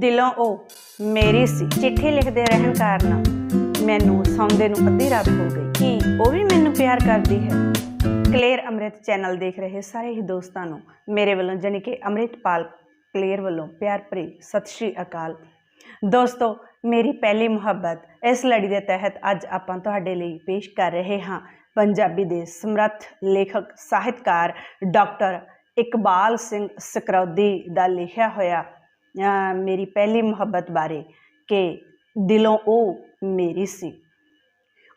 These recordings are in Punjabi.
ਦਿਲੋਂ ਉਹ ਮੇਰੀ ਸੀ। ਚਿੱਠੀ ਲਿਖਦੇ ਰਹਿਣ ਕਾਰਨ ਮੈਨੂੰ ਸੌਂਦੇ ਨੂੰ ਅੱਧੀ ਰਾਤ ਹੋ ਗਈ। ਕਿ ਉਹ ਵੀ ਮੈਨੂੰ ਪਿਆਰ ਕਰਦੀ ਹੈ? ਕਲੇਰ ਅੰਮ੍ਰਿਤ ਚੈਨਲ ਦੇਖ ਰਹੇ ਸਾਰੇ ਹੀ ਦੋਸਤਾਂ ਨੂੰ ਮੇਰੇ ਵੱਲੋਂ, ਜਾਣੀ ਕਿ ਅੰਮ੍ਰਿਤਪਾਲ ਕਲੇਰ ਵੱਲੋਂ ਪਿਆਰ ਭਰੀ ਸਤਿ ਸ਼੍ਰੀ ਅਕਾਲ। ਦੋਸਤੋ, ਮੇਰੀ ਪਹਿਲੀ ਮੁਹੱਬਤ ਇਸ ਲੜੀ ਦੇ ਤਹਿਤ ਅੱਜ ਆਪਾਂ ਤੁਹਾਡੇ ਲਈ ਪੇਸ਼ ਕਰ ਰਹੇ ਹਾਂ ਪੰਜਾਬੀ ਦੇ ਸਮਰੱਥ ਲੇਖਕ, ਸਾਹਿਤਕਾਰ ਡਾਕਟਰ ਇਕਬਾਲ ਸਿੰਘ ਸਕਰੌਦੀ ਦਾ ਲਿਖਿਆ ਹੋਇਆ ਮੇਰੀ ਪਹਿਲੀ ਮੁਹੱਬਤ ਬਾਰੇ ਕਿ ਦਿਲੋਂ ਉਹ ਮੇਰੀ ਸੀ।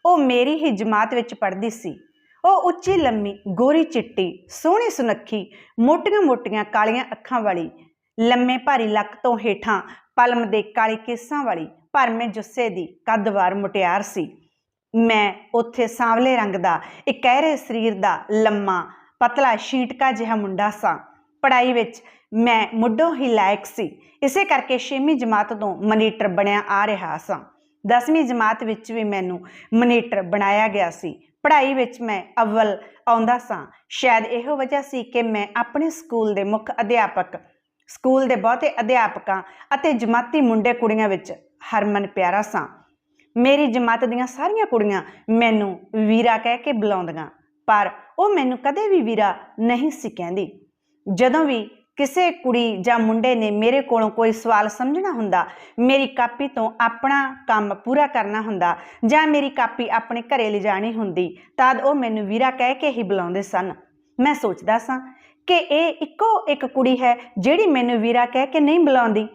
ਉਹ ਮੇਰੀ ਹੀ ਜਮਾਤ ਵਿੱਚ ਪੜ੍ਹਦੀ ਸੀ। ਉਹ ਉੱਚੀ, ਲੰਮੀ, ਗੋਰੀ ਚਿੱਟੀ, ਸੋਹਣੀ ਸੁਨੱਖੀ ਮੋਟੀਆਂ-ਮੋਟੀਆਂ ਕਾਲੀਆਂ ਅੱਖਾਂ ਵਾਲੀ, ਲੰਮੇ ਭਾਰੀ ਲੱਕ ਤੋਂ ਹੇਠਾਂ ਪਲਮ ਦੇ ਕਾਲੇ ਕੇਸਾਂ ਵਾਲੀ ਭਰਮੇ ਜੁੱਸੇ ਦੀ ਕੱਦਵਾਰ ਮੁਟਿਆਰ ਸੀ। ਮੈਂ ਉੱਥੇ ਸਾਂਵਲੇ ਰੰਗ ਦਾ ਇਕਹਿਰੇ ਸਰੀਰ ਦਾ ਲੰਮਾ, ਪਤਲਾ ਸ਼ੀਟਕਾ ਜਿਹਾ ਮੁੰਡਾ ਸਾਂ। ਪੜਾਈ ਵਿੱਚ ਮੈਂ ਮੁੱਢੋਂ ਹੀ ਲਾਇਕ ਸੀ। ਇਸੇ ਕਰਕੇ 6ਵੀਂ ਜਮਾਤ ਤੋਂ ਮਨੀਟਰ ਬਣਿਆ ਆ ਰਿਹਾ ਸਾਂ। 10ਵੀਂ ਜਮਾਤ ਵਿੱਚ ਵੀ ਮੈਨੂੰ ਮਨੀਟਰ ਬਣਾਇਆ ਗਿਆ ਸੀ। ਪੜ੍ਹਾਈ ਵਿੱਚ ਮੈਂ ਅਵਲ ਆਉਂਦਾ ਸਾਂ। ਸ਼ਾਇਦ ਇਹੋ ਵਜ੍ਹਾ ਸੀ ਕਿ ਮੈਂ ਆਪਣੇ ਸਕੂਲ ਦੇ ਮੁੱਖ ਅਧਿਆਪਕ, ਸਕੂਲ ਦੇ ਬਹੁਤੇ ਅਧਿਆਪਕਾਂ ਅਤੇ ਜਮਾਤੀ ਮੁੰਡੇ ਕੁੜੀਆਂ ਵਿੱਚ ਹਰਮਨ ਪਿਆਰਾ ਸਾਂ। ਮੇਰੀ ਜਮਾਤ ਦੀਆਂ ਸਾਰੀਆਂ ਕੁੜੀਆਂ ਮੈਨੂੰ ਵੀਰਾ ਕਹਿ ਕੇ ਬੁਲਾਉਂਦੀਆਂ, ਪਰ ਉਹ ਮੈਨੂੰ ਕਦੇ ਵੀ ਵੀਰਾ ਨਹੀਂ ਸੀ ਕਹਿੰਦੀ। ਜਦੋਂ ਵੀ ਕਿਸੇ ਕੁੜੀ ਜਾਂ ਮੁੰਡੇ ਨੇ ਮੇਰੇ ਕੋਲੋਂ ਕੋਈ ਸਵਾਲ ਸਮਝਣਾ ਹੁੰਦਾ, ਮੇਰੀ ਕਾਪੀ ਤੋਂ ਆਪਣਾ ਕੰਮ ਪੂਰਾ ਕਰਨਾ ਹੁੰਦਾ ਜਾਂ ਮੇਰੀ ਕਾਪੀ ਆਪਣੇ ਘਰੇ ਲਿਜਾਣੀ ਹੁੰਦੀ, ਤਦ ਉਹ ਮੈਨੂੰ ਵੀਰਾ ਕਹਿ ਕੇ ਹੀ ਬੁਲਾਉਂਦੇ ਸਨ। ਮੈਂ ਸੋਚਦਾ ਸਾਂ ਕਿ ਇਹ ਇੱਕੋ ਇੱਕ ਕੁੜੀ ਹੈ ਜਿਹੜੀ ਮੈਨੂੰ ਵੀਰਾ ਕਹਿ ਕੇ ਨਹੀਂ ਬੁਲਾਉਂਦੀ।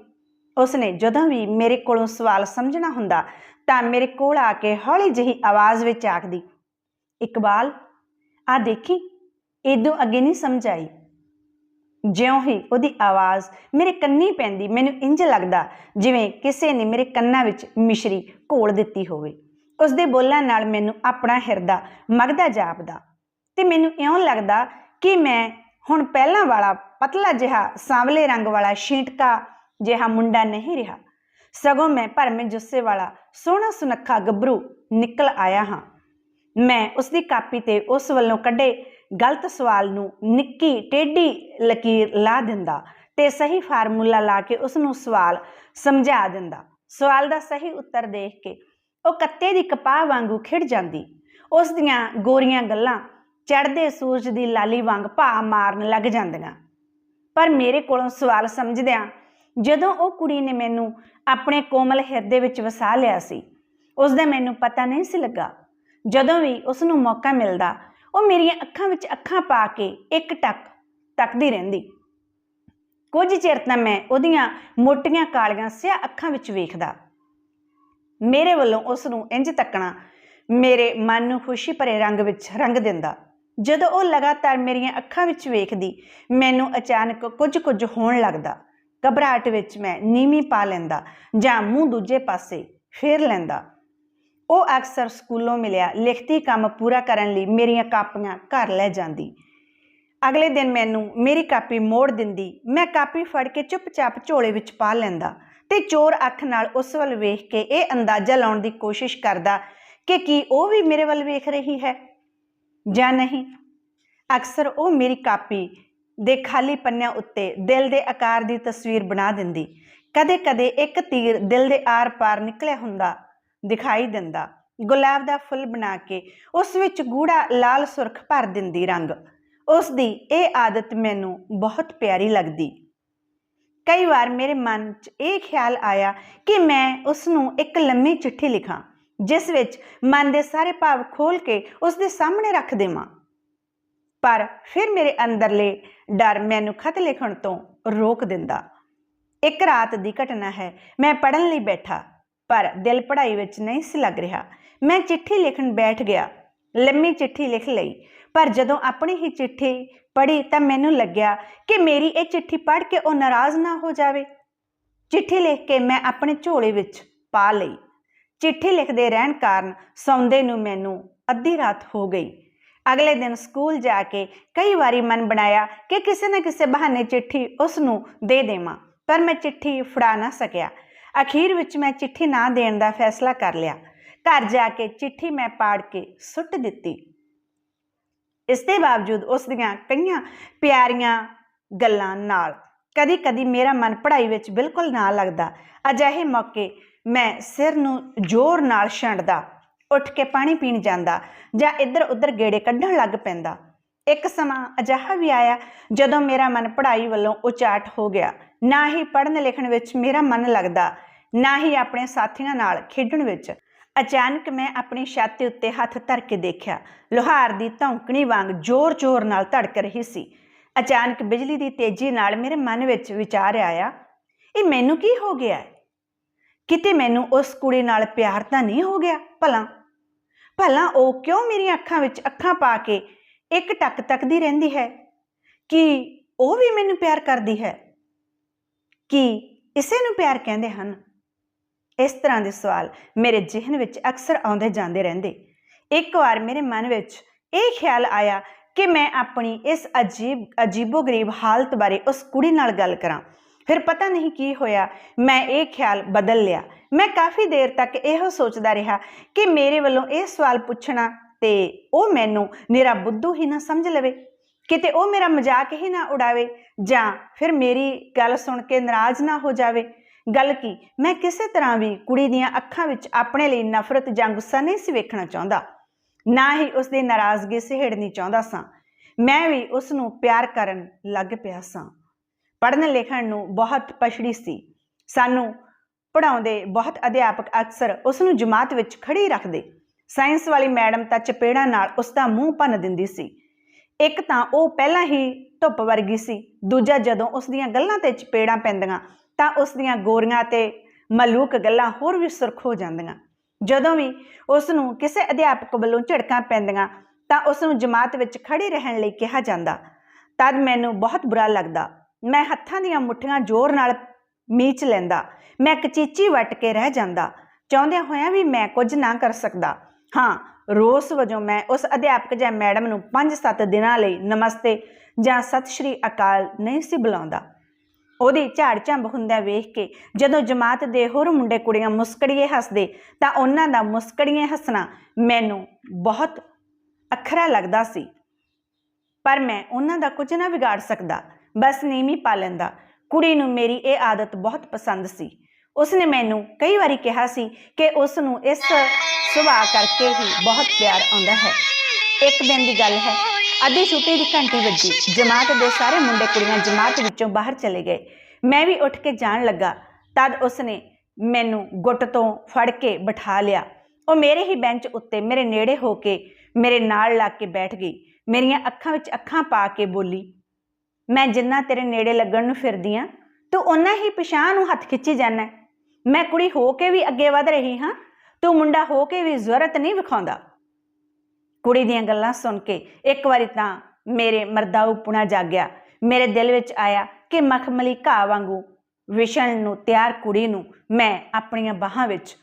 ਉਸਨੇ ਜਦੋਂ ਵੀ ਮੇਰੇ ਕੋਲੋਂ ਸਵਾਲ ਸਮਝਣਾ ਹੁੰਦਾ ਤਾਂ ਮੇਰੇ ਕੋਲ ਆ ਕੇ ਹੌਲੀ ਜਿਹੀ ਆਵਾਜ਼ ਵਿੱਚ ਆਖਦੀ, ਇਕਬਾਲ ਆ ਦੇਖੀ ਇਦੋਂ ਅੱਗੇ ਨਹੀਂ ਸਮਝ ਆਈ। ਜਿਉਂ ਹੀ ਉਹਦੀ ਆਵਾਜ਼ ਮੇਰੇ ਕੰਨੀ ਪੈਂਦੀ, ਮੈਨੂੰ ਇੰਜ ਲੱਗਦਾ ਜਿਵੇਂ ਕਿਸੇ ਨੇ ਮੇਰੇ ਕੰਨਾਂ ਵਿੱਚ ਮਿਸ਼ਰੀ ਘੋਲ ਦਿੱਤੀ ਹੋਵੇ। ਉਸਦੇ ਬੋਲਾਂ ਨਾਲ ਮੈਨੂੰ ਆਪਣਾ ਹਿਰਦਾ ਮਗਦਾ ਜਾਪਦਾ ਤੇ ਮੈਨੂੰ ਇਉਂ ਲੱਗਦਾ ਕਿ ਮੈਂ ਹੁਣ ਪਹਿਲਾਂ ਵਾਲਾ ਪਤਲਾ ਜਿਹਾ ਸਾਂਵਲੇ ਰੰਗ ਵਾਲਾ ਸ਼ੀਟਕਾ ਜਿਹਾ ਮੁੰਡਾ ਨਹੀਂ ਰਿਹਾ। ਸਗੋਂ ਮੈਂ ਭਰਮੇ ਜੁੱਸੇ ਵਾਲਾ ਸੋਹਣਾ ਸੁਨੱਖਾ ਗੱਭਰੂ ਨਿਕਲ ਆਇਆ ਹਾਂ। ਮੈਂ ਉਸ ਦੀ ਕਾਪੀ ਤੇ ਉਸ ਵੱਲੋਂ ਕੱਢੇ ਗਲਤ ਸਵਾਲ ਨੂੰ ਨਿੱਕੀ ਟੇਢੀ ਲਕੀਰ ਲਾ ਦਿੰਦਾ ਤੇ ਸਹੀ ਫਾਰਮੂਲਾ ਲਾ ਕੇ ਉਸ ਨੂੰ ਸਵਾਲ ਸਮਝਾ ਦਿੰਦਾ। ਸਵਾਲ ਦਾ ਸਹੀ ਉੱਤਰ ਦੇਖ ਕੇ ਉਹ ਕੱਤੇ ਦੀ ਕਪਾਹ ਵਾਂਗੂ ਖਿੜ ਜਾਂਦੀ। ਉਸ ਦੀਆਂ ਗੋਰੀਆਂ ਗੱਲਾਂ ਚੜ੍ਹਦੇ ਸੂਰਜ ਦੀ ਲਾਲੀ ਵਾਂਗ ਭਾ ਮਾਰਨ ਲੱਗ ਜਾਂਦੀਆਂ। ਪਰ ਮੇਰੇ ਕੋਲੋਂ ਸਵਾਲ ਸਮਝਦਿਆਂ ਜਦੋਂ ਉਹ ਕੁੜੀ ਨੇ ਮੈਨੂੰ ਆਪਣੇ ਕੋਮਲ ਹਿਰਦੇ ਵਿੱਚ ਵਸਾ ਲਿਆ ਸੀ ਉਸ ਦਾ ਮੈਨੂੰ ਪਤਾ ਨਹੀਂ ਸੀ ਲੱਗਾ। ਜਦੋਂ ਵੀ ਉਸ ਨੂੰ ਮੌਕਾ ਮਿਲਦਾ ਉਹ ਮੇਰੀਆਂ ਅੱਖਾਂ ਵਿੱਚ ਅੱਖਾਂ ਪਾ ਕੇ ਇੱਕ ਟੱਕ ਤੱਕਦੀ ਰਹਿੰਦੀ। ਕੁਝ ਚਿਰ ਤਾਂ ਮੈਂ ਉਹਦੀਆਂ ਮੋਟੀਆਂ ਕਾਲੀਆਂ ਸਿਆ ਅੱਖਾਂ ਵਿੱਚ ਵੇਖਦਾ। ਮੇਰੇ ਵੱਲੋਂ ਉਸ ਨੂੰ ਇੰਜ ਤੱਕਣਾ ਮੇਰੇ ਮਨ ਨੂੰ ਖੁਸ਼ੀ ਭਰੇ ਰੰਗ ਵਿੱਚ ਰੰਗ ਦਿੰਦਾ। ਜਦੋਂ ਉਹ ਲਗਾਤਾਰ ਮੇਰੀਆਂ ਅੱਖਾਂ ਵਿੱਚ ਵੇਖਦੀ, ਮੈਨੂੰ ਅਚਾਨਕ ਕੁਝ ਕੁਝ ਹੋਣ ਲੱਗਦਾ। ਘਬਰਾਹਟ ਵਿੱਚ ਮੈਂ ਨੀਵੀਂ ਪਾ ਲੈਂਦਾ ਜਾਂ ਮੂੰਹ ਦੂਜੇ ਪਾਸੇ ਫੇਰ ਲੈਂਦਾ। ਉਹ ਅਕਸਰ ਸਕੂਲੋਂ ਮਿਲਿਆ, ਲਿਖਤੀ ਕੰਮ ਪੂਰਾ ਕਰਨ ਲਈ ਮੇਰੀਆਂ ਕਾਪੀਆਂ ਘਰ ਲੈ ਜਾਂਦੀ। ਅਗਲੇ ਦਿਨ ਮੈਨੂੰ ਮੇਰੀ ਕਾਪੀ ਮੋੜ ਦਿੰਦੀ, ਮੈਂ ਕਾਪੀ ਫੜ ਕੇ ਚੁੱਪਚਾਪ ਝੋਲੇ ਵਿੱਚ ਪਾ ਲੈਂਦਾ ਤੇ ਚੋਰ ਅੱਖ ਨਾਲ ਉਸ ਵੱਲ ਵੇਖ ਕੇ ਇਹ ਅੰਦਾਜ਼ਾ ਲਾਉਣ ਦੀ ਕੋਸ਼ਿਸ਼ ਕਰਦਾ ਕਿ ਕੀ ਉਹ ਵੀ ਮੇਰੇ ਵੱਲ ਵੇਖ ਰਹੀ ਹੈ ਜਾਂ ਨਹੀਂ। ਅਕਸਰ ਉਹ ਮੇਰੀ ਕਾਪੀ ਦੇ ਖਾਲੀ ਪੰਨਿਆਂ ਉੱਤੇ ਦਿਲ ਦੇ ਆਕਾਰ ਦੀ ਤਸਵੀਰ ਬਣਾ ਦਿੰਦੀ। ਕਦੇ-ਕਦੇ ਇੱਕ ਤੀਰ ਦਿਲ ਦੇ ਆਰ-ਪਾਰ ਨਿਕਲਿਆ ਹੁੰਦਾ ਦਿਖਾਈ ਦਿੰਦਾ। ਗੁਲਾਬ ਦਾ ਫੁੱਲ ਬਣਾ ਕੇ ਉਸ ਵਿੱਚ ਗੂੜਾ ਲਾਲ ਸੁਰਖ ਭਰ ਦਿੰਦੀ ਰੰਗ। ਉਸ ਦੀ ਇਹ ਆਦਤ ਮੈਨੂੰ ਬਹੁਤ ਪਿਆਰੀ ਲੱਗਦੀ। ਕਈ ਵਾਰ ਮੇਰੇ ਮਨ 'ਚ ਇਹ ਖਿਆਲ ਆਇਆ ਕਿ ਮੈਂ ਉਸ ਨੂੰ ਇੱਕ ਲੰਮੀ ਚਿੱਠੀ ਲਿਖਾਂ, ਜਿਸ ਵਿੱਚ ਮਨ ਦੇ ਸਾਰੇ ਭਾਵ ਖੋਲ ਕੇ ਉਸ ਦੇ ਸਾਹਮਣੇ ਰੱਖ ਦੇਵਾਂ। ਪਰ ਫਿਰ ਮੇਰੇ ਅੰਦਰਲੇ ਡਰ ਮੈਨੂੰ ਖਤ ਲਿਖਣ ਤੋਂ ਰੋਕ ਦਿੰਦਾ। ਇੱਕ ਰਾਤ ਦੀ ਘਟਨਾ ਹੈ, ਮੈਂ ਪੜਨ ਲਈ ਬੈਠਾ। ਪਰ ਦਿਲ ਪੜ੍ਹਾਈ ਵਿੱਚ ਨਹੀਂ ਸੀ ਲੱਗ ਰਿਹਾ। ਮੈਂ ਚਿੱਠੀ ਲਿਖਣ ਬੈਠ ਗਿਆ। ਲੰਮੀ ਚਿੱਠੀ ਲਿਖ ਲਈ। ਪਰ ਜਦੋਂ ਆਪਣੀ ਹੀ ਚਿੱਠੀ ਪੜ੍ਹੀ ਤਾਂ ਮੈਨੂੰ ਲੱਗਿਆ ਕਿ ਮੇਰੀ ਇਹ ਚਿੱਠੀ ਪੜ੍ਹ ਕੇ ਉਹ ਨਾਰਾਜ਼ ਨਾ ਹੋ ਜਾਵੇ। ਚਿੱਠੀ ਲਿਖ ਕੇ ਮੈਂ ਆਪਣੇ ਝੋਲੇ ਵਿੱਚ ਪਾ ਲਈ। ਚਿੱਠੀ ਲਿਖਦੇ ਰਹਿਣ ਕਾਰਨ ਸੌਂਦੇ ਨੂੰ ਮੈਨੂੰ ਅੱਧੀ ਰਾਤ ਹੋ ਗਈ। ਅਗਲੇ ਦਿਨ ਸਕੂਲ ਜਾ ਕੇ ਕਈ ਵਾਰੀ ਮਨ ਬਣਾਇਆ ਕਿ ਕਿਸੇ ਨਾ ਕਿਸੇ ਬਹਾਨੇ ਚਿੱਠੀ ਉਸ ਨੂੰ ਦੇ ਦੇਵਾਂ। ਪਰ ਮੈਂ ਚਿੱਠੀ ਫੜਾ ਨਾ ਸਕਿਆ। ਅਖੀਰ ਵਿੱਚ ਮੈਂ ਚਿੱਠੀ ਨਾ ਦੇਣ ਦਾ ਫੈਸਲਾ ਕਰ ਲਿਆ। ਘਰ ਜਾ ਕੇ ਚਿੱਠੀ ਮੈਂ ਪਾੜ ਕੇ ਸੁੱਟ ਦਿੱਤੀ। ਇਸ ਦੇ ਬਾਵਜੂਦ ਉਸ ਦੀਆਂ ਕਈਆਂ ਪਿਆਰੀਆਂ ਗੱਲਾਂ ਨਾਲ ਕਦੀ-ਕਦੀ ਮੇਰਾ ਮਨ ਪੜ੍ਹਾਈ ਵਿੱਚ ਬਿਲਕੁਲ ਨਾ ਲੱਗਦਾ। ਅਜਿਹੇ ਮੌਕੇ ਮੈਂ ਸਿਰ ਨੂੰ ਜ਼ੋਰ ਨਾਲ ਛੰਡਦਾ, ਉੱਠ ਕੇ ਪਾਣੀ ਪੀਣ ਜਾਂਦਾ ਜਾਂ ਇੱਧਰ-ਉੱਧਰ ਗੇੜੇ ਕੱਢਣ ਲੱਗ ਪੈਂਦਾ। ਇੱਕ ਸਮਾਂ ਅਜਿਹਾ ਵੀ ਆਇਆ ਜਦੋਂ ਮੇਰਾ ਮਨ ਪੜ੍ਹਾਈ ਵੱਲੋਂ ਉਚਾਟ ਹੋ ਗਿਆ। ਨਾ ਹੀ ਪੜ੍ਹਨ ਲਿਖਣ ਵਿੱਚ ਮੇਰਾ ਮਨ ਲੱਗਦਾ, ਨਾ ਹੀ ਆਪਣੇ ਸਾਥੀਆਂ ਨਾਲ ਖੇਡਣ ਵਿੱਚ। ਅਚਾਨਕ ਮੈਂ ਆਪਣੀ ਛਾਤੀ ਉੱਤੇ ਹੱਥ ਧਰ ਕੇ ਦੇਖਿਆ, ਲੋਹਾਰ ਦੀ ਧੌਂਕਣੀ ਵਾਂਗ ਜ਼ੋਰ-ਜ਼ੋਰ ਨਾਲ ਧੜਕ ਰਹੀ ਸੀ। ਅਚਾਨਕ ਬਿਜਲੀ ਦੀ ਤੇਜ਼ੀ ਨਾਲ ਮੇਰੇ ਮਨ ਵਿੱਚ ਵਿਚਾਰ ਆਇਆ, ਇਹ ਮੈਨੂੰ ਕੀ ਹੋ ਗਿਆ ਕਿਤੇ ਮੈਨੂੰ ਉਸ ਕੁੜੀ ਨਾਲ ਪਿਆਰ ਤਾਂ ਨਹੀਂ ਹੋ ਗਿਆ, ਭਲਾ? ਭਲਾ ਉਹ ਕਿਉਂ ਮੇਰੀਆਂ ਅੱਖਾਂ ਵਿੱਚ ਅੱਖਾਂ ਪਾ ਕੇ ਇੱਕ ਟੱਕ ਤੱਕਦੀ ਰਹਿੰਦੀ ਹੈ? ਕਿ ਉਹ ਵੀ ਮੈਨੂੰ ਪਿਆਰ ਕਰਦੀ ਹੈ? ਕੀ ਇਸੇ ਨੂੰ ਪਿਆਰ ਕਹਿੰਦੇ ਹਨ? ਇਸ ਤਰ੍ਹਾਂ ਦੇ ਸਵਾਲ ਮੇਰੇ ਜ਼ਿਹਨ ਵਿੱਚ ਅਕਸਰ ਆਉਂਦੇ ਜਾਂਦੇ ਰਹਿੰਦੇ। ਇੱਕ ਵਾਰ ਮੇਰੇ ਮਨ ਵਿੱਚ ਇਹ ਖਿਆਲ ਆਇਆ ਕਿ ਮੈਂ ਆਪਣੀ ਇਸ ਅਜੀਬ ਅਜੀਬੋ-ਗਰੀਬ ਹਾਲਤ ਬਾਰੇ ਉਸ ਕੁੜੀ ਨਾਲ ਗੱਲ ਕਰਾਂ। ਫਿਰ ਪਤਾ ਨਹੀਂ ਕੀ ਹੋਇਆ, ਮੈਂ ਇਹ ਖਿਆਲ ਬਦਲ ਲਿਆ। ਮੈਂ ਕਾਫੀ ਦੇਰ ਤੱਕ ਇਹੋ ਸੋਚਦਾ ਰਿਹਾ ਕਿ ਮੇਰੇ ਵੱਲੋਂ ਇਹ ਸਵਾਲ ਪੁੱਛਣਾ ਤੇ ਉਹ ਮੈਨੂੰ ਨਿਰਾ ਬੁੱਧੂ ਹੀ ਨਾ ਸਮਝ ਲਵੇ। ਕਿਤੇ ਉਹ ਮੇਰਾ ਮਜ਼ਾਕ ਹੀ ਨਾ ਉਡਾਵੇ ਜਾਂ ਫਿਰ ਮੇਰੀ ਗੱਲ ਸੁਣ ਕੇ ਨਾਰਾਜ਼ ਨਾ ਹੋ ਜਾਵੇ। ਗੱਲ ਕੀ, ਮੈਂ ਕਿਸੇ ਤਰ੍ਹਾਂ ਵੀ ਕੁੜੀ ਦੀਆਂ ਅੱਖਾਂ ਵਿੱਚ ਆਪਣੇ ਲਈ ਨਫ਼ਰਤ ਜਾਂ ਗੁੱਸਾ ਨਹੀਂ ਸੀ ਵੇਖਣਾ ਚਾਹੁੰਦਾ। ਨਾ ਹੀ ਉਸ ਦੀ ਨਾਰਾਜ਼ਗੀ ਸਹਿੜਨੀ ਚਾਹੁੰਦਾ ਸਾਂ। ਮੈਂ ਵੀ ਉਸ ਨੂੰ ਪਿਆਰ ਕਰਨ ਲੱਗ ਪਿਆ ਸਾਂ। ਪੜ੍ਹਨ ਲਿਖਣ ਨੂੰ ਬਹੁਤ ਪਛੜੀ ਸੀ। ਸਾਨੂੰ ਪੜਾਉਂਦੇ ਬਹੁਤ ਅਧਿਆਪਕ ਅਕਸਰ ਉਸ ਨੂੰ ਜਮਾਤ ਵਿੱਚ ਖੜੀ ਰੱਖਦੇ। ਸਾਇੰਸ ਵਾਲੀ ਮੈਡਮ ਤਾਂ ਚਪੇੜਾਂ ਨਾਲ ਉਸ ਦਾ ਮੂੰਹ ਭੰਨ ਦਿੰਦੀ ਸੀ। ਇੱਕ ਤਾਂ ਉਹ ਪਹਿਲਾਂ ਹੀ ਧੁੱਪ ਵਰਗੀ ਸੀ। ਦੂਜਾ ਜਦੋਂ ਉਸ ਦੀਆਂ ਗੱਲਾਂ ਤੇ ਚਪੇੜਾਂ ਪੈਂਦੀਆਂ, ਤਾਂ ਉਸ ਦੀਆਂ ਗੋਰੀਆਂ ਤੇ ਮਲੂਕ ਗੱਲਾਂ ਹੋਰ ਵੀ ਸੁਰਖ ਹੋ ਜਾਂਦੀਆਂ। ਜਦੋਂ ਵੀ ਉਸ ਨੂੰ ਕਿਸੇ ਅਧਿਆਪਕ ਵੱਲੋਂ ਝੜਕਾਂ ਪੈਂਦੀਆਂ, ਤਾਂ ਉਸ ਨੂੰ ਜਮਾਤ ਵਿੱਚ ਖੜੀ ਰਹਿਣ ਲਈ ਕਿਹਾ ਜਾਂਦਾ। ਤਦ ਮੈਨੂੰ ਬਹੁਤ ਬੁਰਾ ਲੱਗਦਾ। ਮੈਂ ਹੱਥਾਂ ਦੀਆਂ ਮੁੱਠੀਆਂ ਜ਼ੋਰ ਨਾਲ ਮੀਚ ਲੈਂਦਾ। ਮੈਂ ਕਚੀਚੀ ਵੱਟ ਕੇ ਰਹਿ ਜਾਂਦਾ। ਚਾਹੁੰਦਿਆਂ ਹੋਇਆਂ ਵੀ ਮੈਂ ਕੁਝ ਨਾ ਕਰ ਸਕਦਾ। ਹਾਂ ਰੋਸ ਵਜੋਂ ਮੈਂ ਉਸ ਅਧਿਆਪਕ ਜਾਂ ਮੈਡਮ ਨੂੰ 5-7 ਦਿਨਾਂ ਲਈ ਨਮਸਤੇ ਜਾਂ ਸਤਿ ਸ਼੍ਰੀ ਅਕਾਲ ਨਹੀਂ ਸੀ ਬੁਲਾਉਂਦਾ। ਉਹਦੀ ਝਾੜ ਝੰਬ ਹੁੰਦਾ ਵੇਖ ਕੇ ਜਦੋਂ ਜਮਾਤ ਦੇ ਹੋਰ ਮੁੰਡੇ ਕੁੜੀਆਂ ਮੁਸਕੜੀਏ ਹੱਸਦੇ ਤਾਂ ਉਹਨਾਂ ਦਾ ਮੁਸਕੜੀਏ ਹੱਸਣਾ ਮੈਨੂੰ ਬਹੁਤ ਅਖਰਾ ਲੱਗਦਾ ਸੀ। ਪਰ ਮੈਂ ਉਹਨਾਂ ਦਾ ਕੁਝ ਨਾ ਵਿਗਾੜ ਸਕਦਾ, ਬਸ ਨੀਵੀਂ ਪਾ ਲੈਂਦਾ। ਕੁੜੀ ਨੂੰ ਮੇਰੀ ਇਹ ਆਦਤ ਬਹੁਤ ਪਸੰਦ ਸੀ। ਉਸਨੇ ਮੈਨੂੰ ਕਈ ਵਾਰੀ ਕਿਹਾ ਸੀ ਕਿ ਉਸ ਨੂੰ ਇਸ ਸੁਭਾਅ ਕਰਕੇ ਹੀ ਬਹੁਤ ਪਿਆਰ ਆਉਂਦਾ ਹੈ। ਇੱਕ ਦਿਨ ਦੀ ਗੱਲ ਹੈ, ਅੱਧੀ ਛੁੱਟੀ ਦੀ ਘੰਟੀ ਵੱਜੀ, ਜਮਾਤ ਦੇ ਸਾਰੇ ਮੁੰਡੇ ਕੁੜੀਆਂ ਜਮਾਤ ਵਿੱਚੋਂ ਬਾਹਰ ਚਲੇ ਗਏ। ਮੈਂ ਵੀ ਉੱਠ ਕੇ ਜਾਣ ਲੱਗਾ, ਤਦ ਉਸਨੇ ਮੈਨੂੰ ਗੁੱਟ ਤੋਂ ਫੜ ਕੇ ਬਿਠਾ ਲਿਆ। ਉਹ ਮੇਰੇ ਹੀ ਬੈਂਚ ਉੱਤੇ ਮੇਰੇ ਨੇੜੇ ਹੋ ਕੇ ਮੇਰੇ ਨਾਲ ਲੱਗ ਕੇ ਬੈਠ ਗਈ। ਮੇਰੀਆਂ ਅੱਖਾਂ ਵਿੱਚ ਅੱਖਾਂ ਪਾ ਕੇ ਬੋਲੀ, ਮੈਂ ਜਿੰਨਾ ਤੇਰੇ ਨੇੜੇ ਲੱਗਣ ਨੂੰ ਫਿਰਦੀ ਆ, ਤੂੰ ਉਹਨਾਂ ਹੀ ਪਿਛਾਂ ਨੂੰ ਹੱਥ ਖਿੱਚੀ ਜਾਂਦਾ ਮੈਂ ਕੁੜੀ ਹੋ ਕੇ ਵੀ ਅੱਗੇ ਵਧ ਰਹੀ ਹਾਂ, ਤੂੰ ਮੁੰਡਾ ਹੋ ਕੇ ਵੀ ਜ਼ਰੂਰਤ ਨਹੀਂ ਵਿਖਾਉਂਦਾ। ਕੁੜੀ ਦੀਆਂ ਗੱਲਾਂ ਸੁਣ ਕੇ ਇੱਕ ਵਾਰੀ ਤਾਂ ਮੇਰੇ ਮਰਦਾਊ ਪੁਣਾ ਜਾਗਿਆ ਮੇਰੇ ਦਿਲ ਵਿੱਚ ਆਇਆ ਕਿ ਮਖਮਲੀ ਘਾਹ ਵਾਂਗੂ ਵਿਸ਼ਣ ਨੂੰ ਤਿਆਰ ਕੁੜੀ ਨੂੰ ਮੈਂ ਆਪਣੀਆਂ ਬਾਹਾਂ ਵਿੱਚ।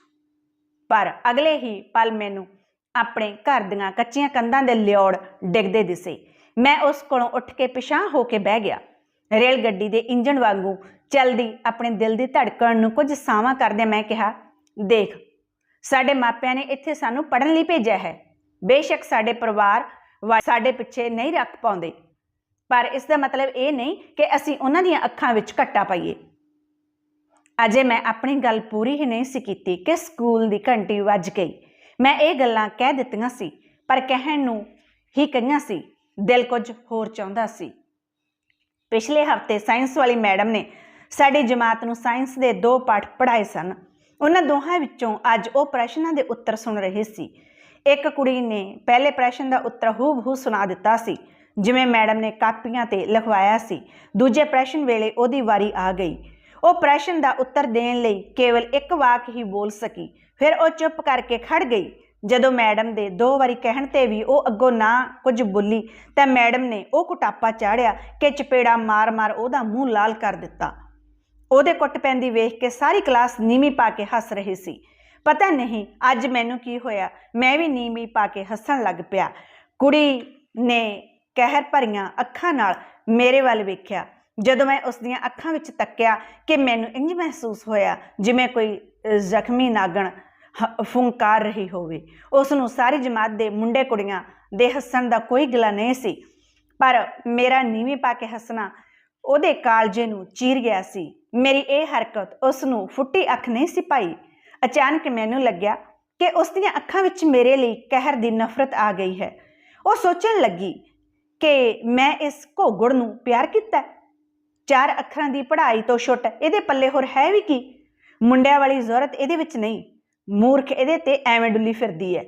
ਪਰ ਅਗਲੇ ਹੀ ਪਲ ਮੈਨੂੰ ਆਪਣੇ ਘਰ ਦੀਆਂ ਕੱਚੀਆਂ ਕੰਧਾਂ ਦੇ ਲਿਓੜ ਡਿੱਗਦੇ ਦਿਸੇ। ਮੈਂ ਉਸ ਕੋਲੋਂ ਉੱਠ ਕੇ ਪਿਛਾਂ ਹੋ ਕੇ ਬਹਿ ਗਿਆ। ਰੇਲ ਗੱਡੀ ਦੇ ਇੰਜਣ ਵਾਂਗੂ ਚਲਦੀ ਆਪਣੇ ਦਿਲ ਦੀ ਧੜਕਣ ਨੂੰ ਕੁਝ ਸਾਵਾਂ ਕਰਦੇ ਮੈਂ ਕਿਹਾ, ਦੇਖ, ਸਾਡੇ ਮਾਪਿਆਂ ਨੇ ਇੱਥੇ ਸਾਨੂੰ ਪੜਨ ਲਈ ਭੇਜਿਆ ਹੈ। ਬੇਸ਼ੱਕ ਸਾਡੇ ਪਰਿਵਾਰ ਸਾਡੇ ਪਿੱਛੇ ਨਹੀਂ ਰੱਖ ਪਾਉਂਦੇ। ਪਰ ਇਸ ਦਾ ਮਤਲਬ ਇਹ ਨਹੀਂ ਕਿ ਅਸੀਂ ਉਹਨਾਂ ਦੀਆਂ ਅੱਖਾਂ ਵਿੱਚ ਘੱਟਾ ਪਾਈਏ। ਅਜੇ ਮੈਂ ਆਪਣੀ ਗੱਲ ਪੂਰੀ ਹੀ ਨਹੀਂ ਸੀ ਕੀਤੀ ਕਿ ਸਕੂਲ ਦੀ ਘੰਟੀ ਵੱਜ ਗਈ। ਮੈਂ ਇਹ ਗੱਲਾਂ ਕਹਿ ਦਿੱਤੀਆਂ ਸੀ, ਪਰ ਕਹਿਣ ਨੂੰ ਹੀ ਕਹੀਆਂ ਸੀ, ਦਿਲ ਕੁਝ ਹੋਰ ਚਾਹੁੰਦਾ ਸੀ। ਪਿਛਲੇ ਹਫ਼ਤੇ ਸਾਇੰਸ ਵਾਲੀ ਮੈਡਮ ਨੇ ਸਾਡੀ ਜਮਾਤ ਨੂੰ ਸਾਇੰਸ ਦੇ ਦੋ ਪਾਠ ਪੜ੍ਹਾਏ ਸਨ। ਉਹਨਾਂ ਦੋਹਾਂ ਵਿੱਚੋਂ ਅੱਜ ਉਹ ਪ੍ਰਸ਼ਨਾਂ ਦੇ ਉੱਤਰ ਸੁਣ ਰਹੇ ਸੀ। ਇੱਕ ਕੁੜੀ ਨੇ ਪਹਿਲੇ ਪ੍ਰਸ਼ਨ ਦਾ ਉੱਤਰ ਹੂਬਹੂ ਸੁਣਾ ਦਿੱਤਾ ਸੀ, ਜਿਵੇਂ ਮੈਡਮ ਨੇ ਕਾਪੀਆਂ ਤੇ ਲਿਖਵਾਇਆ ਸੀ। ਦੂਜੇ ਪ੍ਰਸ਼ਨ ਵੇਲੇ ਉਹਦੀ ਵਾਰੀ ਆ ਗਈ। ਉਹ ਪ੍ਰਸ਼ਨ ਦਾ ਉੱਤਰ ਦੇਣ ਲਈ ਕੇਵਲ ਇੱਕ ਵਾਕ ਹੀ ਬੋਲ ਸਕੀ। ਫਿਰ ਉਹ ਚੁੱਪ ਕਰਕੇ ਖੜ ਗਈ। ਜਦੋਂ ਮੈਡਮ ਦੇ ਦੋ ਵਾਰੀ ਕਹਿਣ ਤੇ ਵੀ ਉਹ ਅੱਗੋਂ ਨਾ ਕੁਝ ਬੋਲੀ ਤਾਂ ਮੈਡਮ ਨੇ ਉਹ ਕੁਟਾਪਾ ਚਾੜਿਆ ਕਿ ਚਪੇੜਾ ਮਾਰ-ਮਾਰ ਉਹਦਾ ਮੂੰਹ ਲਾਲ ਕਰ ਦਿੱਤਾ। ਉਹਦੇ ਕੁੱਟ ਪੈਂਦੀ ਵੇਖ ਕੇ ਸਾਰੀ ਕਲਾਸ ਨੀਵੀਂ ਪਾ ਕੇ ਹੱਸ ਰਹੀ ਸੀ। ਪਤਾ ਨਹੀਂ ਅੱਜ ਮੈਨੂੰ ਕੀ ਹੋਇਆ, ਮੈਂ ਵੀ ਨੀਵੀਂ ਪਾ ਕੇ ਹੱਸਣ ਲੱਗ ਪਿਆ। ਕੁੜੀ ਨੇ ਕਹਿਰ ਭਰੀਆਂ ਅੱਖਾਂ ਨਾਲ ਮੇਰੇ ਵੱਲ ਵੇਖਿਆ। ਜਦੋਂ ਮੈਂ ਉਸ ਦੀਆਂ ਅੱਖਾਂ ਵਿੱਚ ਤੱਕਿਆ ਕਿ ਮੈਨੂੰ ਇੰਜ ਮਹਿਸੂਸ ਹੋਇਆ ਜਿਵੇਂ ਕੋਈ ਜ਼ਖਮੀ ਨਾਗਣ ਫੁੰਕਾਰ ਰਹੀ ਹੋਵੇ। ਉਸ ਨੂੰ ਸਾਰੀ ਜਮਾਤ ਦੇ ਮੁੰਡੇ ਕੁੜੀਆਂ ਦੇ ਹੱਸਣ ਦਾ ਕੋਈ ਗਿਲਾ ਨਹੀਂ ਸੀ। ਪਰ ਮੇਰਾ ਨੀਵੀਂ ਪਾ ਕੇ ਹੱਸਣਾ ਉਹਦੇ ਕਾਲਜੇ ਨੂੰ ਚੀਰ ਗਿਆ ਸੀ। ਮੇਰੀ ਇਹ ਹਰਕਤ ਉਸ ਨੂੰ ਫੁੱਟੀ ਅੱਖ ਨਹੀਂ ਸੀ ਪਾਈ। ਅਚਾਨਕ ਮੈਨੂੰ ਲੱਗਿਆ ਕਿ ਉਸ ਦੀਆਂ ਅੱਖਾਂ ਵਿੱਚ ਮੇਰੇ ਲਈ ਕਹਿਰ ਦੀ ਨਫ਼ਰਤ ਆ ਗਈ ਹੈ। ਉਹ ਸੋਚਣ ਲੱਗੀ ਕਿ ਮੈਂ ਇਸ ਘੋਗੜ ਨੂੰ ਪਿਆਰ ਕੀਤਾ ਚਾਰ ਅੱਖਰਾਂ ਦੀ ਪੜ੍ਹਾਈ ਤੋਂ ਛੁੱਟ, ਇਹਦੇ ਪੱਲੇ ਹੋਰ ਹੈ ਵੀ ਕੀ? ਮੁੰਡਿਆਂ ਵਾਲੀ ਜ਼ਰੂਰਤ ਇਹਦੇ ਵਿੱਚ ਨਹੀਂ। ਮੂਰਖ ਇਹਦੇ ਤੇ ਐਵੇਂ ਡੁੱਲੀ ਫਿਰਦੀ ਹੈ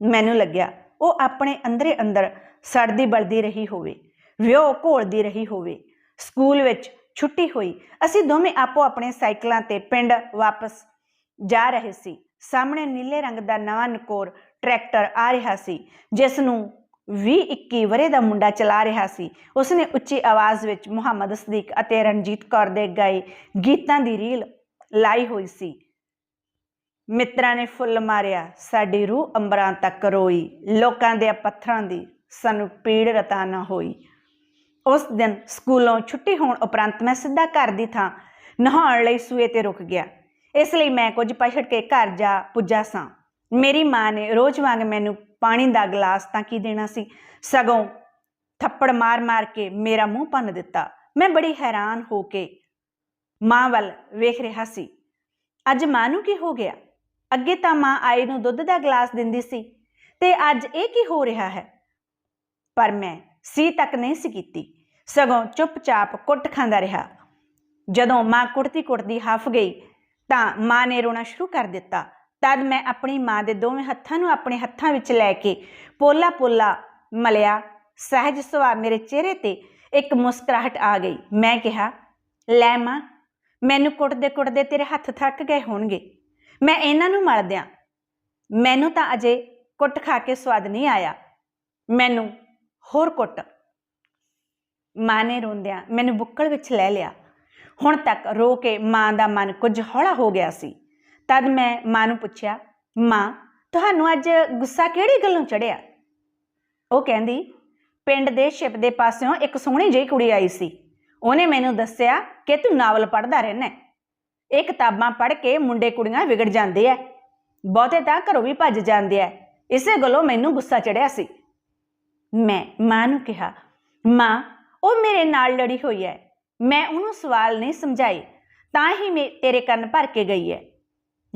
ਮੈਨੂੰ ਲੱਗਿਆ ਉਹ ਆਪਣੇ ਅੰਦਰੇ ਅੰਦਰ ਸੜਦੀ ਬਲਦੀ ਰਹੀ ਹੋਵੇ ਵਿਉ ਘੋਲਦੀ ਰਹੀ ਹੋਵੇ। ਸਕੂਲ ਵਿੱਚ ਛੁੱਟੀ ਹੋਈ, ਅਸੀਂ ਦੋਵੇਂ ਆਪੋ ਆਪਣੇ ਸਾਈਕਲਾਂ ਤੇ ਪਿੰਡ ਵਾਪਸ ਜਾ ਰਹੇ ਸੀ। ਸਾਹਮਣੇ ਨੀਲੇ ਰੰਗ ਦਾ ਨਵਾਂ ਨਕੋਰ ਟਰੈਕਟਰ ਆ ਰਿਹਾ ਸੀ ਜਿਸ ਨੂੰ 20-21 ਵਰੇ ਦਾ ਮੁੰਡਾ ਚਲਾ ਰਿਹਾ ਸੀ। ਉਸਨੇ ਉੱਚੀ ਆਵਾਜ਼ ਵਿੱਚ ਮੁਹੰਮਦ ਸਦੀਕ ਅਤੇ ਰਣਜੀਤ ਕੌਰ ਦੇ ਗਾਏ ਗੀਤਾਂ ਦੀ ਰੀਲ ਲਾਈ ਹੋਈ ਸੀ। ਮਿੱਤਰਾਂ ਨੇ ਫੁੱਲ ਮਾਰਿਆ, ਸਾਡੀ ਰੂਹ ਅੰਬਰਾਂ ਤੱਕ ਰੋਈ, ਲੋਕਾਂ ਦੇ ਪੱਥਰਾਂ ਦੀ ਸਾਨੂੰ ਪੀੜ ਰਤਾ ਨਾ ਹੋਈ। ਉਸ ਦਿਨ ਸਕੂਲੋਂ ਛੁੱਟੀ ਹੋਣ ਉਪਰੰਤ ਮੈਂ ਸਿੱਧਾ ਘਰ ਦੀ ਥਾਂ ਨਹਾਉਣ ਲਈ ਸੂਏ ਤੇ ਰੁਕ ਗਿਆ। ਇਸ ਲਈ ਮੈਂ ਕੁਝ ਪਛੜ ਕੇ ਘਰ ਜਾ ਪੁੱਜਾ ਸਾਂ। ਮੇਰੀ ਮਾਂ ਨੇ ਰੋਜ਼ ਵਾਂਗ ਮੈਨੂੰ ਪਾਣੀ ਦਾ ਗਲਾਸ ਤਾਂ ਕੀ ਦੇਣਾ ਸੀ? ਸਗੋਂ ਥੱਪੜ ਮਾਰ-ਮਾਰ ਕੇ ਮੇਰਾ ਮੂੰਹ ਭੰਨ ਦਿੱਤਾ। ਮੈਂ ਬੜੀ ਹੈਰਾਨ ਹੋ ਕੇ ਮਾਂ ਵੱਲ ਵੇਖ ਰਿਹਾ ਸੀ। ਅੱਜ ਮਾਂ ਨੂੰ ਕੀ ਹੋ ਗਿਆ? ਅੱਗੇ ਤਾਂ ਮਾਂ ਆਈ ਨੂੰ ਦੁੱਧ ਦਾ ਗਲਾਸ ਦਿੰਦੀ ਸੀ ਤੇ ਅੱਜ ਇਹ ਕੀ ਹੋ ਰਿਹਾ ਹੈ? ਪਰ ਮੈਂ ਸੀ ਤੱਕ ਨਹੀਂ ਸੀ ਕੀਤੀ। ਸਗੋਂ ਚੁੱਪਚਾਪ ਕੁੱਟ ਖਾਂਦਾ ਰਿਹਾ। ਜਦੋਂ ਮਾਂ ਕੁੱਟਦੀ ਕੁੜਦੀ ਹੱਫ ਗਈ ਤਾਂ ਮਾਂ ਨੇ ਰੋਣਾ ਸ਼ੁਰੂ ਕਰ ਦਿੱਤਾ। ਤਦ ਮੈਂ ਆਪਣੀ ਮਾਂ ਦੇ ਦੋਵੇਂ ਹੱਥਾਂ ਨੂੰ ਆਪਣੇ ਹੱਥਾਂ ਵਿੱਚ ਲੈ ਕੇ ਪੋਲਾ ਪੋਲਾ ਮਲਿਆ। ਸਹਿਜ ਸੁਭਾਅ ਮੇਰੇ ਚਿਹਰੇ ਤੇ ਇੱਕ ਮੁਸਕਰਾਹਟ ਆ ਗਈ। ਮੈਂ ਕਿਹਾ, ਲੈ ਮਾਂ, ਮੈਨੂੰ ਕੁੱਟਦੇ ਕੁੱਟਦੇ ਤੇਰੇ ਹੱਥ ਥੱਕ ਗਏ ਹੋਣਗੇ। ਮੈਂ ਇਹਨਾਂ ਨੂੰ ਮਲ ਦਿਆਂ ਮੈਨੂੰ ਤਾਂ ਅਜੇ ਕੁੱਟ ਖਾ ਕੇ ਸਵਾਦ ਨਹੀਂ ਆਇਆ। ਮੈਨੂੰ ਹੋਰ ਕੁੱਟ। ਮਾਂ ਨੇ ਰੋਂਦਿਆਂ ਮੈਨੂੰ ਬੁੱਕਲ ਵਿੱਚ ਲੈ ਲਿਆ। ਹੁਣ ਤੱਕ ਰੋ ਕੇ ਮਾਂ ਦਾ ਮਨ ਕੁਝ ਹੌਲਾ ਹੋ ਗਿਆ ਸੀ। ਤਦ ਮੈਂ ਮਾਂ ਨੂੰ ਪੁੱਛਿਆ, ਮਾਂ, ਤੁਹਾਨੂੰ ਅੱਜ ਗੁੱਸਾ ਕਿਹੜੀ ਗੱਲੋਂ ਚੜਿਆ ਉਹ ਕਹਿੰਦੀ, ਪਿੰਡ ਦੇ ਸ਼ਿਪ ਦੇ ਪਾਸਿਓਂ ਇੱਕ ਸੋਹਣੀ ਜਿਹੀ ਕੁੜੀ ਆਈ ਸੀ। ਉਹਨੇ ਮੈਨੂੰ ਦੱਸਿਆ ਕਿ ਤੂੰ ਨਾਵਲ ਪੜ੍ਹਦਾ ਰਹਿਣਾ ਇਹ ਕਿਤਾਬਾਂ ਪੜ੍ਹ ਕੇ ਮੁੰਡੇ ਕੁੜੀਆਂ ਵਿਗੜ ਜਾਂਦੇ ਐ। ਬਹੁਤੇ ਤਾਂ ਘਰੋਂ ਵੀ ਭੱਜ ਜਾਂਦੇ ਐ। ਇਸੇ ਗੱਲੋਂ ਮੈਨੂੰ ਗੁੱਸਾ ਚੜਿਆ ਸੀ। ਮੈਂ ਮਾਂ ਨੂੰ ਕਿਹਾ, ਮਾਂ, ਉਹ ਮੇਰੇ ਨਾਲ ਲੜੀ ਹੋਈ ਐ। ਮੈਂ ਉਹਨੂੰ ਸਵਾਲ ਨਹੀਂ ਸਮਝਾਏ ਤਾਂ ਹੀ ਮੈਂ, ਤੇਰੇ ਕੰਨ ਭਰ ਕੇ ਗਈ ਐ।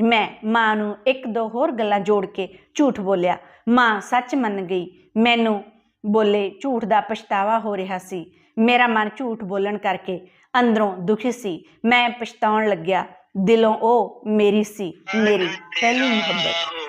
ਮੈਂ ਮਾਂ ਨੂੰ ਇੱਕ ਦੋ ਹੋਰ ਗੱਲਾਂ ਜੋੜ ਕੇ ਝੂਠ ਬੋਲਿਆ। ਮਾਂ ਸੱਚ ਮੰਨ ਗਈ। ਮੈਨੂੰ ਬੋਲੇ ਝੂਠ ਦਾ ਪਛਤਾਵਾ ਹੋ ਰਿਹਾ ਸੀ। ਮੇਰਾ ਮਨ ਝੂਠ ਬੋਲਣ ਕਰਕੇ ਅੰਦਰੋਂ ਦੁਖੀ ਸੀ। ਮੈਂ ਪਛਤਾਉਣ ਲੱਗਿਆ ਦਿਲੋਂ ਉਹ ਮੇਰੀ ਸੀ ਮੇਰੀ ਪਹਿਲੀ ਮੁਹੱਬਤ।